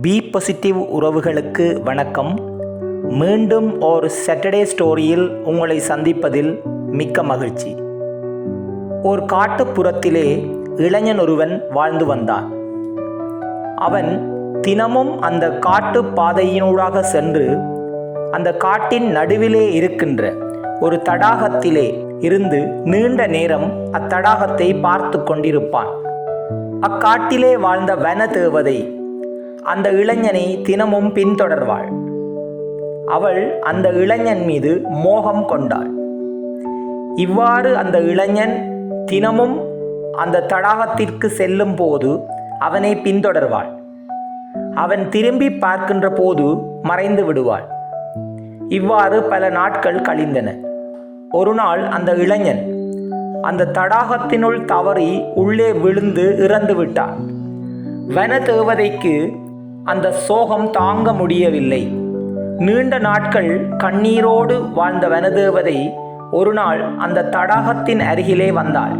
B positive உறவுகளுக்கு வணக்கம். மீண்டும் ஒரு சாட்டர்டே ஸ்டோரியில் உங்களை சந்திப்பதில் மிக்க மகிழ்ச்சி. ஒரு காட்டுப்புறத்திலே இளைஞன் ஒருவன் வாழ்ந்து வந்தான். அவன் தினமும் அந்த காட்டு பாதையினூடாக சென்று அந்த காட்டின் நடுவிலே இருக்கின்ற ஒரு தடாகத்திலே இருந்து நீண்ட நேரம் அத்தடாகத்தை பார்த்து கொண்டிருப்பான். அக்காட்டிலே வாழ்ந்த வன தேவதை அந்த இளைஞனை தினமும் பின்தொடர்வாள். அவள் அந்த இளைஞன் மீது மோகம் கொண்டாள். இவ்வாறு அந்த இளைஞன் தினமும் அந்த தடாகத்திற்கு செல்லும் போது அவனை பின்தொடர்வாள். அவன் திரும்பி பார்க்கின்ற போது மறைந்து விடுவாள். இவ்வாறு பல நாட்கள் கழிந்தன. ஒரு நாள் அந்த இளைஞன் அந்த தடாகத்தினுள் தவறி உள்ளே விழுந்து இறந்து விட்டான். வன தேவதைக்கு அந்த சோகம் தாங்க முடியவில்லை. நீண்ட நாட்கள் கண்ணீரோடு வாழ்ந்த வனதேவதை ஒரு நாள் அந்த தடாகத்தின் அருகிலே வந்தாள்.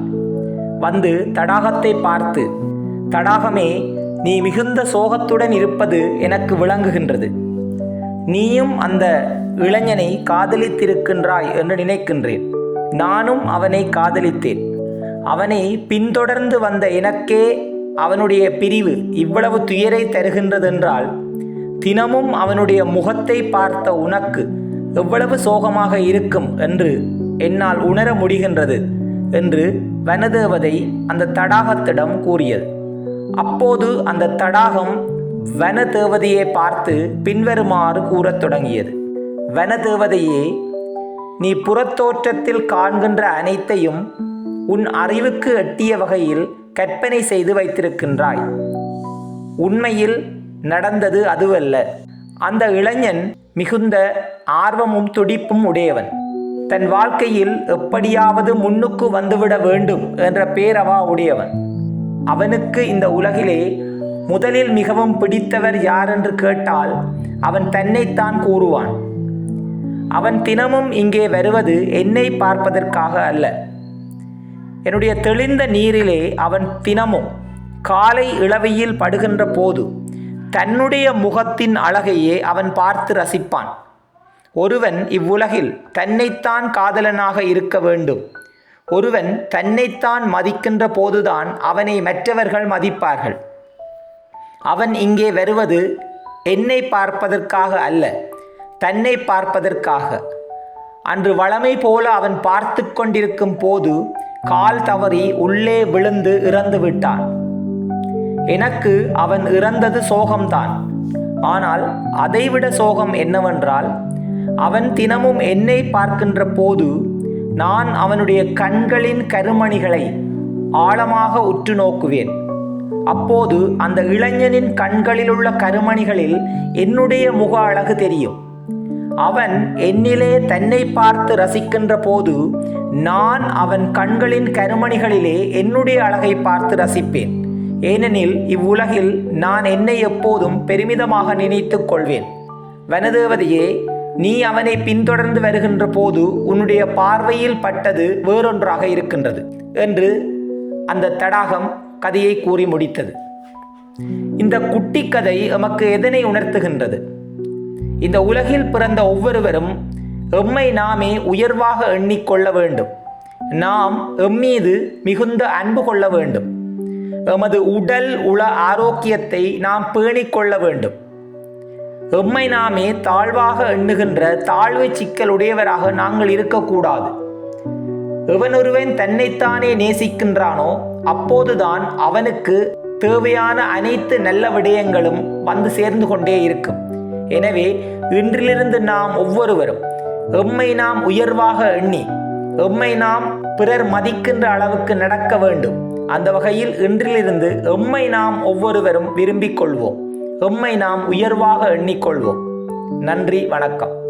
வந்து தடாகத்தை பார்த்து தடாகமே நீ மிகுந்த சோகத்துடன் இருப்பது எனக்கு விளங்குகின்றது. நீயும் அந்த இளைஞனை காதலித்திருக்கின்றாய் என்று நினைக்கின்றேன். நானும் அவனை காதலித்தேன். அவனை பின்தொடர்ந்து வந்த எனக்கே அவனுடைய பிரிவு இவ்வளவு துயரை தருகின்றதென்றால் தினமும் அவனுடைய முகத்தை பார்த்த உனக்கு எவ்வளவு சோகமாக இருக்கும் என்று என்னால் உணர முடிகின்றது என்று வனதேவதை அந்த தடாகத்திடம் கூறியது. அப்போது அந்த தடாகம் வனதேவதையை பார்த்து பின்வருமாறு கூறத் தொடங்கியது. வனதேவதையே நீ புறத்தோற்றத்தில் காண்கின்ற அனைத்தையும் உன் அறிவுக்கு எட்டிய வகையில் கற்பனை செய்து வைத்திருக்கின்றாய். உண்மையில் நடந்தது அதுவல்ல. அந்த இளைஞன் மிகுந்த ஆர்வமும் துடிப்பும் உடையவன். தன் வாழ்க்கையில் எப்படியாவது முன்னுக்கு வந்துவிட வேண்டும் என்ற பேரவா உடையவன். அவனுக்கு இந்த உலகிலே முதலில் மிகவும் பிடித்தவர் யார் என்று கேட்டால் அவன் தன்னைத்தான் கூறுவான். அவன் தினமும் இங்கே வருவது என்னை பார்ப்பதற்காக அல்ல. என்னுடைய தெளிந்த நீரிலே அவன் தினமும் காலை இளவையில் படுகின்ற போது தன்னுடைய முகத்தின் அழகையே அவன் பார்த்து ரசிப்பான். ஒருவன் இவ்வுலகில் தன்னைத்தான் காதலனாக இருக்க வேண்டும். ஒருவன் தன்னைத்தான் மதிக்கின்ற போதுதான் அவனை மற்றவர்கள் மதிப்பார்கள். அவன் இங்கே வருவது என்னை பார்ப்பதற்காக அல்ல தன்னை பார்ப்பதற்காக. அன்று வளமை போல அவன் பார்த்து கொண்டிருக்கும் போது கால் தவறி உள்ளே விழுந்து இறந்து விட்டான். எனக்கு அவன் இறந்தது சோகம்தான். ஆனால் அதைவிட சோகம் என்னவென்றால் அவன் தினமும் என்னை பார்க்கின்ற போது நான் அவனுடைய கண்களின் கருமணிகளை ஆழமாக உற்று நோக்குவேன். அப்போது அந்த இளைஞனின் கண்களிலுள்ள கருமணிகளில் என்னுடைய முக அழகு தெரியும். அவன் என்னிலே தன்னை பார்த்து ரசிக்கின்ற போது நான் அவன் கண்களின் கருமணிகளிலே என்னுடைய அழகை பார்த்து ரசிப்பேன். ஏனெனில் இவ்வுலகில் நான் என்னை எப்போதும் பெருமிதமாக நினைத்துக் கொள்வேன். வனதேவதையே நீ அவனை பின்தொடர்ந்து வருகின்ற போது உன்னுடைய பார்வையில் பட்டது வேறொன்றாக இருக்கின்றது என்று அந்த தடாகம் கதையை கூறி முடித்தது. இந்த குட்டி கதை எமக்கு எதனை உணர்த்துகின்றது? இந்த உலகில் பிறந்த ஒவ்வொருவரும் எம்மை நாமே உயர்வாக எண்ணிக்கொள்ள வேண்டும். நாம் எம்மீது மிகுந்த அன்பு கொள்ள வேண்டும். எமது உடல் உள ஆரோக்கியத்தை நாம் பேணிக்கொள்ள வேண்டும். எம்மை நாமே தாழ்வாக எண்ணுகின்ற தாழ்வு சிக்கலுடையவராக நாங்கள் இருக்கக்கூடாது. எவனொருவன் தன்னைத்தானே நேசிக்கின்றானோ அப்போதுதான் அவனுக்கு தேவையான அனைத்து நல்ல விடயங்களும் வந்து சேர்ந்து கொண்டே இருக்கும். எனவே இன்றிலிருந்து நாம் ஒவ்வொருவரும் எம்மை நாம் உயர்வாக எண்ணி எம்மை நாம் பிறர் மதிக்கின்ற அளவுக்கு நடக்க வேண்டும். அந்த வகையில் இன்றிலிருந்து எம்மை நாம் ஒவ்வொருவரும் விரும்பிக் கொள்வோம். எம்மை நாம் உயர்வாக எண்ணிக்கொள்வோம் நன்றி வணக்கம்.